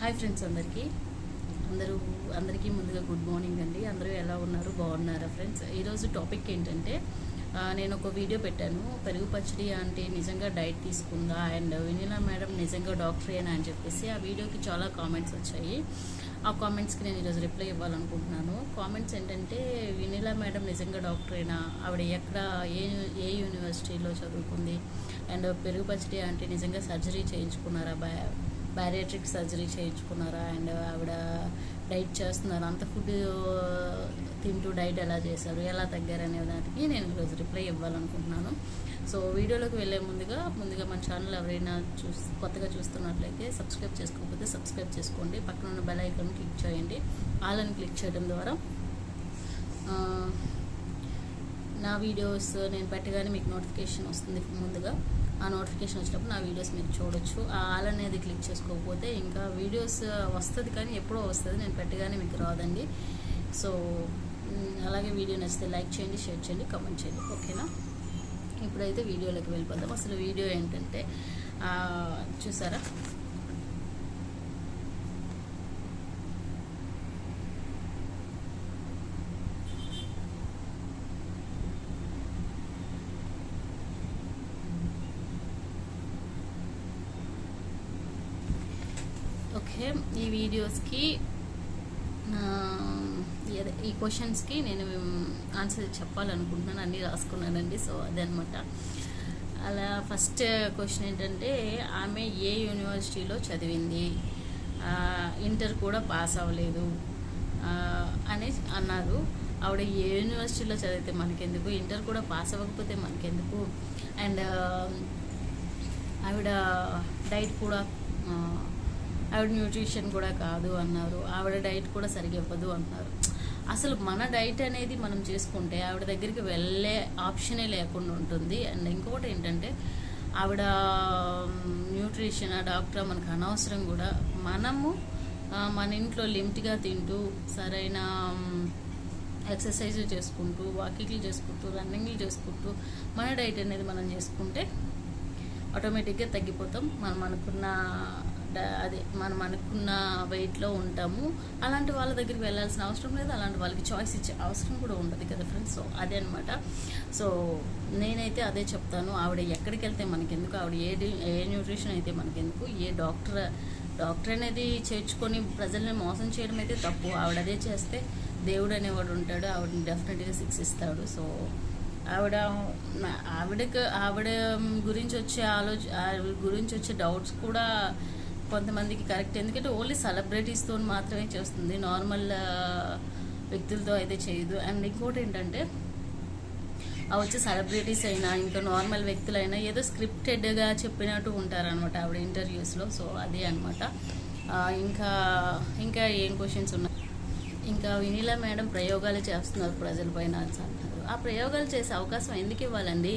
Hi friends అందరికీ. అందరూ అందరికీ ముందుగా గుడ్ మార్నింగ్ అండి. అందరూ ఎలా ఉన్నారు? బాగున్నారా ఫ్రెండ్స్? ఈరోజు టాపిక్ ఏంటంటే నేను ఒక వీడియో పెట్టాను. పెరుగు పచ్చడి అంటే నిజంగా డైట్ తీసుకుందా? అండ్ వినీలా మేడం నిజంగా డాక్టరేనా అని చెప్పేసి ఆ వీడియోకి చాలా కామెంట్స్ వచ్చాయి. ఆ కామెంట్స్కి నేను ఈరోజు రిప్లై ఇవ్వాలనుకుంటున్నాను. కామెంట్స్ ఏంటంటే వినీలా మేడం నిజంగా డాక్టరేనా ఆవిడ ఎక్కడ ఏ ఏ యూనివర్సిటీలో చదువుకుంది? అండ్ పెరుగు పచ్చడి అంటే నిజంగా సర్జరీ చేయించుకున్నారా? బా బ్యారియాట్రిక్ సర్జరీ చేయించుకున్నారా? అండ్ ఆవిడ డైట్ చేస్తున్నారు. అంత ఫుడ్ తింటూ డైట్ ఎలా చేశారు? ఎలా తగ్గారు అనే దానికి నేను ఈరోజు రిప్లై ఇవ్వాలనుకుంటున్నాను. సో వీడియోలోకి వెళ్ళే ముందుగా ముందుగా మన ఛానల్ ఎవరైనా చూస్ కొత్తగా చూస్తున్నట్లయితే సబ్స్క్రైబ్ చేసుకోకపోతే సబ్స్క్రైబ్ చేసుకోండి. పక్కన ఉన్న బెల్ ఐకాన్ క్లిక్ చేయండి. ఆల్ అని క్లిక్ చేయడం ద్వారా నా వీడియోస్ నేను పెట్టగానే మీకు నోటిఫికేషన్ వస్తుంది ముందుగా. ఆ నోటిఫికేషన్ వచ్చినప్పుడు నా వీడియోస్ మీరు చూడొచ్చు. ఆ ఆల్ అనేది క్లిక్ చేసుకోకపోతే ఇంకా వీడియోస్ వస్తుంది కానీ ఎప్పుడో వస్తుంది నేను పెట్టగానే మీకు రాదండి. సో అలాగే వీడియో నచ్చితే లైక్ చేయండి షేర్ చేయండి కమెంట్ చేయండి. ఓకేనా ఇప్పుడైతే వీడియోలోకి వెళ్ళిపోతాం అసలు వీడియో ఏంటంటే చూసారా? ఓకే ఈ వీడియోస్కి ఈ క్వశ్చన్స్కి నేను ఆన్సర్ చెప్పాలనుకుంటున్నాను అన్నీ రాసుకున్నానండి సో అదనమాట. అలా ఫస్ట్ క్వశ్చన్ ఏంటంటే ఆమె ఏ యూనివర్సిటీలో చదివింది? ఇంటర్ కూడా పాస్ అవ్వలేదు అని అన్నారు. ఆవిడ ఏ యూనివర్సిటీలో చదివితే మనకెందుకు? ఇంటర్ కూడా పాస్ అవ్వకపోతే మనకెందుకు? అండ్ ఆవిడ డైట్ కూడా ఆవిడ న్యూట్రిషన్ కూడా కాదు అన్నారు. ఆవిడ డైట్ కూడా సరిగ్గా ఇవ్వదు అన్నారు. అసలు మన డైట్ అనేది మనం చేసుకుంటే ఆవిడ దగ్గరికి వెళ్ళే ఆప్షనే లేకుండా ఉంటుంది. అండ్ ఇంకొకటి ఏంటంటే ఆవిడ న్యూట్రిషన్ ఆ డాక్టర్ మనకు అనవసరం కూడా. మనము మన ఇంట్లో లిమిట్గా తింటూ సరైన ఎక్సర్సైజ్ చేసుకుంటూ వాకింగ్లు చేసుకుంటూ రన్నింగ్లు చేసుకుంటూ మన డైట్ అనేది మనం చేసుకుంటే ఆటోమేటిక్గా తగ్గిపోతాం. మనం అనుకున్న అదే మనం అనుకున్న వెయిట్లో ఉంటాము. అలాంటి వాళ్ళ దగ్గరికి వెళ్ళాల్సిన అవసరం లేదు. అలాంటి వాళ్ళకి చాయిస్ ఇచ్చే అవసరం కూడా ఉండదు కదా ఫ్రెండ్స్. సో అదే అనమాట సో నేనైతే అదే చెప్తాను. ఆవిడ ఎక్కడికి వెళ్తే మనకెందుకు? ఆవిడ ఏ ఏ న్యూట్రిషన్ అయితే మనకెందుకు? ఏ డాక్టర్ డాక్టర్ అనేది చేర్చుకొని ప్రజల్ని మోసం చేయడం అయితే తప్పు. ఆవిడ అదే చేస్తే దేవుడు అనేవాడు ఉంటాడు. ఆవిడని డెఫినెట్గా శిక్షిస్తాడు. సో ఆవిడ ఆవిడకు ఆవిడ గురించి వచ్చే ఆలోచ ఆవిడ గురించి వచ్చే డౌట్స్ కూడా కొంతమందికి కరెక్ట్. ఎందుకంటే ఓన్లీ సెలబ్రిటీస్తో మాత్రమే చేస్తుంది. నార్మల్ వ్యక్తులతో అయితే చేయదు. అండ్ ఇంకోటి ఏంటంటే ఆ వచ్చి సెలబ్రిటీస్ అయినా ఇంకా నార్మల్ వ్యక్తులైనా ఏదో స్క్రిప్టెడ్గా చెప్పినట్టు ఉంటారనమాట ఆవిడ ఇంటర్వ్యూస్లో సో అదే అనమాట ఇంకా ఇంకా ఏం క్వశ్చన్స్ ఉన్నాయి ఇంకా వినీలా మేడం ప్రయోగాలు చేస్తున్నారు ప్రజలపైన అని అంటున్నారు ఆ ప్రయోగాలు చేసే అవకాశం ఎందుకు ఇవ్వాలండి?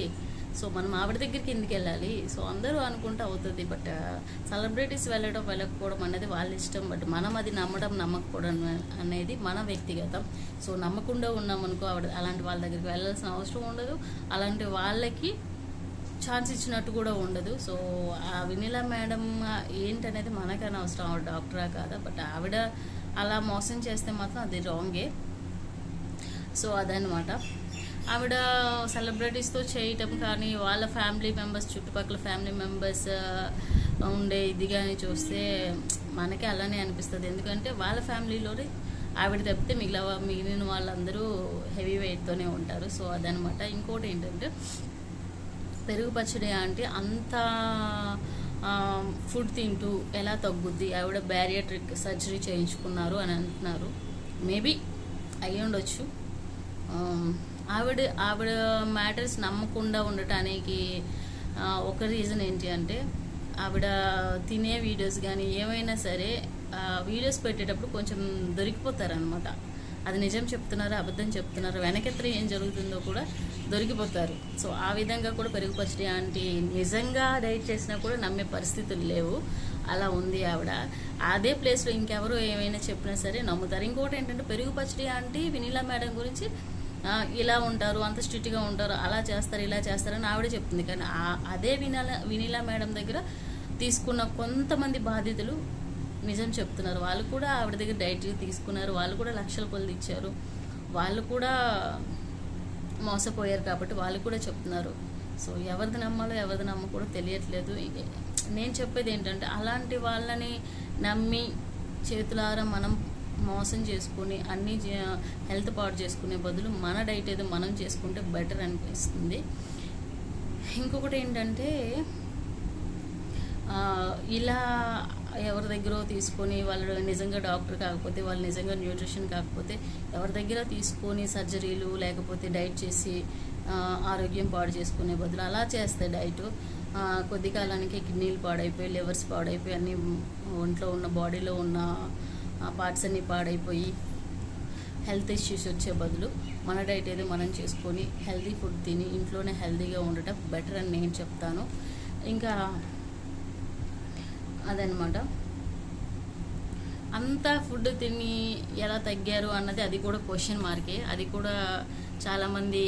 సో మనం ఆవిడ దగ్గరికి ఎందుకు వెళ్ళాలి? సో అందరూ అనుకుంటే అవుతుంది బట్ సెలబ్రిటీస్ వెళ్ళడం వెళ్ళకపోవడం అనేది వాళ్ళ ఇష్టం బట్ మనం అది నమ్మడం నమ్మకపోవడం అనేది మన వ్యక్తిగతం. సో నమ్మకుండా ఉన్నామనుకో ఆవిడ అలాంటి వాళ్ళ దగ్గరికి వెళ్ళాల్సిన అవసరం ఉండదు. అలాంటి వాళ్ళకి ఛాన్స్ ఇచ్చినట్టు కూడా ఉండదు. సో ఆ వినీలా మేడం ఏంటనేది మనకైనా అవసరం ఆవిడ డాక్టరా కాదా? బట్ ఆవిడ అలా మోసం చేస్తే మాత్రం అది రాంగే. సో అదనమాట ఆవిడ సెలబ్రిటీస్తో చేయటం కానీ వాళ్ళ ఫ్యామిలీ మెంబర్స్ చుట్టుపక్కల ఫ్యామిలీ మెంబర్స్ ఉండే ఇది కానీ చూస్తే మనకి అలానే అనిపిస్తుంది. ఎందుకంటే వాళ్ళ ఫ్యామిలీలోనే ఆవిడ తప్పితే మిగిలిన మిగిలిన వాళ్ళందరూ హెవీ వెయిట్తోనే ఉంటారు. సో అదనమాట. ఇంకోటి ఏంటంటే పెరుగు పచ్చడి అంటే అంత ఫుడ్ తింటూ ఎలా తగ్గుద్ది? ఆవిడ బ్యారియాట్రిక్ సర్జరీ చేయించుకున్నారు అని అంటున్నారు. మేబీ అయ్యి ఉండొచ్చు ఆవిడ ఆవిడ మ్యాటర్స్ నమ్మకుండా ఉండటానికి ఒక రీజన్ ఏంటి అంటే ఆవిడ తినే వీడియోస్ కానీ ఏమైనా సరే వీడియోస్ పెట్టేటప్పుడు కొంచెం దొరికిపోతారనమాట అది నిజం చెప్తున్నారు అబద్ధం చెప్తున్నారు వెనకెత్తర ఏం జరుగుతుందో కూడా దొరికిపోతారు. సో ఆ విధంగా కూడా పెరుగు పచ్చడి అంటే నిజంగా డైట్ చేసినా కూడా నమ్మే పరిస్థితులు లేవు. అలా ఉంది ఆవిడ. అదే ప్లేస్లో ఇంకెవరు ఏమైనా చెప్పినా సరే నమ్ముతారు. ఇంకోటి ఏంటంటే పెరుగు పచ్చడి అంటే వినీలా మేడం గురించి ఇలా ఉంటారు అంత స్ట్రిక్ట్గా ఉంటారు అలా చేస్తారు ఇలా చేస్తారని ఆవిడ చెప్తుంది. కానీ అదే వినీలా వినీలా మేడం దగ్గర తీసుకున్న కొంతమంది బాధితులు నిజం చెప్తున్నారు. వాళ్ళు కూడా ఆవిడ దగ్గర డైట్ తీసుకున్నారు. వాళ్ళు కూడా లక్షల కొలది ఇచ్చారు. వాళ్ళు కూడా మోసపోయారు కాబట్టి వాళ్ళు కూడా చెప్తున్నారు. సో ఎవరిది నమ్మాలో ఎవరిది నమ్మకూడదో తెలియట్లేదు. నేను చెప్పేది ఏంటంటే అలాంటి వాళ్ళని నమ్మి చేతులారా మనం మోసం చేసుకుని అన్ని హెల్త్ పాడు చేసుకునే బదులు మన డైట్ ఏదో మనం చేసుకుంటే బెటర్ అనిపిస్తుంది. ఇంకొకటి ఏంటంటే ఇలా ఎవరి దగ్గర తీసుకొని వాళ్ళు నిజంగా డాక్టర్ కాకపోతే వాళ్ళు నిజంగా న్యూట్రిషన్ కాకపోతే ఎవరి దగ్గర తీసుకొని సర్జరీలు లేకపోతే డైట్ చేసి ఆరోగ్యం పాడు చేసుకునే బదులు అలా చేస్తే డైట్ కొద్ది కాలానికి కిడ్నీలు పాడైపోయి లివర్స్ పాడైపోయి అన్ని ఒంట్లో ఉన్న బాడీలో ఉన్న ఆ పార్ట్స్ అన్ని పాడైపోయి హెల్త్ ఇష్యూస్ వచ్చే బదులు మన డైట్ ఏదో మనం చేసుకొని హెల్తీ ఫుడ్ తిని ఇంట్లోనే హెల్తీగా ఉండటం బెటర్ అని నేను చెప్తాను. ఇంకా అదనమాట అంతా ఫుడ్ తిని ఎలా తగ్గారు అన్నది అది కూడా క్వశ్చన్ మార్కే అది కూడా చాలామంది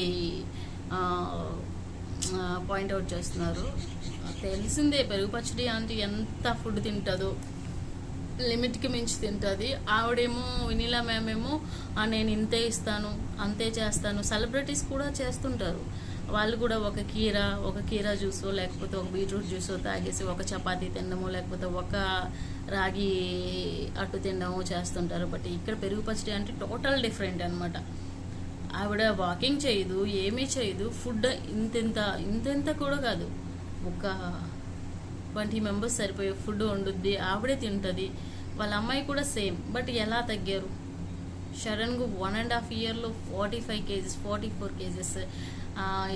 పాయింట్అవుట్ చేస్తున్నారు. తెలిసిందే పెరుగు పచ్చడి అంటే ఎంత ఫుడ్ తింటుందో. లిమిట్కి మించి తింటుంది. ఆవిడేమో వినీలా మ్యామ్ ఏమో నేను ఇంతే ఇస్తాను అంతే చేస్తాను. సెలబ్రిటీస్ కూడా చేస్తుంటారు. వాళ్ళు కూడా ఒక కీర ఒక కీర జ్యూసో లేకపోతే ఒక బీట్రూట్ జ్యూసో తాగేసి ఒక చపాతీ తినడమో లేకపోతే ఒక రాగి అట్టు తినడమో చేస్తుంటారు. బట్ ఇక్కడ పెరుగు పచ్చడి అంటే టోటల్ డిఫరెంట్ అనమాట ఆవిడ వాకింగ్ చేయదు ఏమీ చేయదు. ఫుడ్ ఇంతింత ఇంతెంత కూడా కాదు. ఒక ట్వంటీ మెంబర్స్ సరిపోయే ఫుడ్ వండుద్ది ఆవిడే తింటుంది. వాళ్ళ అమ్మాయి కూడా సేమ్ బట్ ఎలా తగ్గారు? షరణ్కు వన్ అండ్ హాఫ్ ఇయర్లో forty five kgs forty four kgs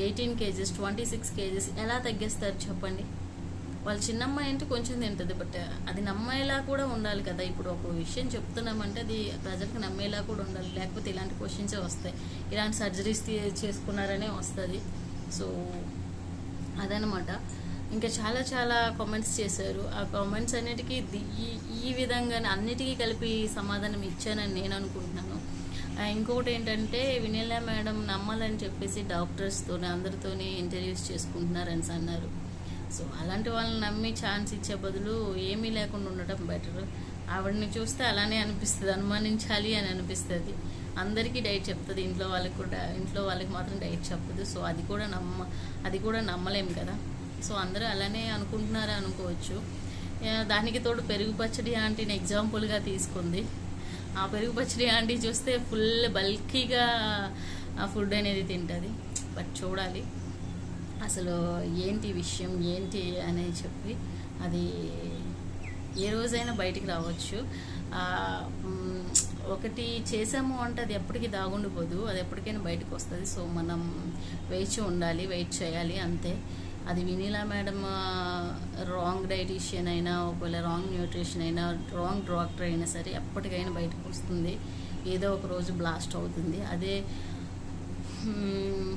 eighteen kgs twenty six kgs ఎలా తగ్గిస్తారు చెప్పండి? వాళ్ళ చిన్నమ్మాయి అంటే కొంచెం తింటుంది బట్ అది నమ్మేలా కూడా ఉండాలి కదా. ఇప్పుడు ఒక విషయం చెప్తున్నామంటే అది ప్రజలకు నమ్మేలా కూడా ఉండాలి. లేకపోతే ఇలాంటి క్వశ్చన్సే వస్తాయి. ఇలాంటి సర్జరీస్ చేసుకున్నారనే వస్తుంది. సో అదనమాట. ఇంకా చాలా చాలా కామెంట్స్ చేశారు. ఆ కామెంట్స్ అన్నిటికీ ఈ ఈ విధంగానే అన్నిటికీ కలిపి సమాధానం ఇచ్చానని నేను అనుకుంటున్నాను. ఇంకొకటి ఏంటంటే వినీలా మేడం నమ్మాలని చెప్పేసి డాక్టర్స్తో అందరితోనే ఇంటర్వ్యూస్ చేసుకుంటున్నారని అన్నారు. సో అలాంటి వాళ్ళని నమ్మి ఛాన్స్ ఇచ్చే బదులు ఏమీ లేకుండా ఉండటం బెటర్ ఆవిడని చూస్తే అలానే అనిపిస్తుంది అనుమానించాలి అని అనిపిస్తుంది. అందరికీ డైట్ చెప్తుంది ఇంట్లో వాళ్ళకి కూడా ఇంట్లో వాళ్ళకి మాత్రం డైట్ చెప్పదు. సో అది కూడా నమ్మ అది కూడా నమ్మలేం కదా. సో అందరూ అలానే అనుకుంటున్నారా అనుకోవచ్చు. దానికి తోడు పెరుగు పచ్చడి ఆంటీని ఎగ్జాంపుల్గా తీసుకుంది. ఆ పెరుగు పచ్చడి ఆంటీ చూస్తే ఫుల్ బల్కీగా ఆ ఫుడ్ అనేది తింటుంది. బట్ చూడాలి. అసలు ఏంటి విషయం ఏంటి అని చెప్పి అది ఏ రోజైనా బయటికి రావచ్చు. ఒకటి చేసాము అంటే అది ఎప్పటికీ దాగుండిపోదు. అది ఎప్పటికైనా బయటకు వస్తుంది. సో మనం వేచి ఉండాలి వెయిట్ చేయాలి అంతే. అది వినీలా మేడం రాంగ్ డైటీషియన్ అయినా ఒకవేళ రాంగ్ న్యూట్రిషన్ అయినా రాంగ్ డాక్టర్ అయినా సరే ఎప్పటికైనా బయటకు వస్తుంది. ఏదో ఒక రోజు బ్లాస్ట్ అవుతుంది. అదే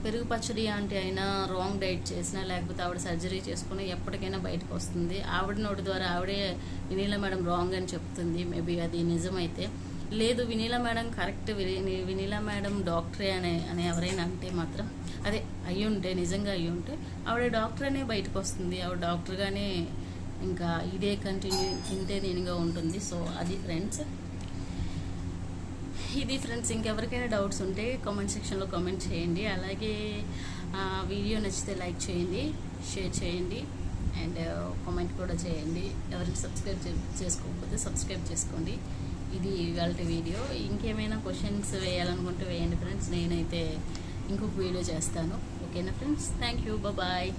పెరుగు పచ్చడి అంటే అయినా రాంగ్ డైట్ చేసినా లేకపోతే ఆవిడ సర్జరీ చేసుకుని ఎప్పటికైనా బయటకు వస్తుంది. ఆవిడ నోటి ద్వారా ఆవిడే వినీల మేడం రాంగ్ అని చెప్తుంది. మేబీ అది నిజమైతే. లేదు వినీల మేడం కరెక్ట్ విని- వినీల మేడం డాక్టరే అనే అని ఎవరైనా అంటే మాత్రం అదే అయ్యి ఉంటే నిజంగా అయ్యి ఉంటే ఆవిడ డాక్టర్ అనే బయటకు వస్తుంది. ఆవిడ డాక్టర్గానే ఇంకా ఇదే కంటిన్యూ ఇంతే నేనుగా ఉంటుంది. సో అది ఫ్రెండ్స్. ఇది ఫ్రెండ్స్ ఇంకెవరికైనా డౌట్స్ ఉంటే కామెంట్ సెక్షన్లో కామెంట్ చేయండి. అలాగే వీడియో నచ్చితే లైక్ చేయండి షేర్ చేయండి అండ్ కామెంట్ కూడా చేయండి. ఎవరికి సబ్స్క్రైబ్ చేసుకోకపోతే సబ్స్క్రైబ్ చేసుకోండి. ఇది ఇవాళ వీడియో. ఇంకేమైనా క్వశ్చన్స్ వేయాలనుకుంటే వేయండి ఫ్రెండ్స్ నేనైతే ఇంకొక వీడియో చేస్తాను. ఓకేనా ఫ్రెండ్స్ థ్యాంక్ యూ బాయ్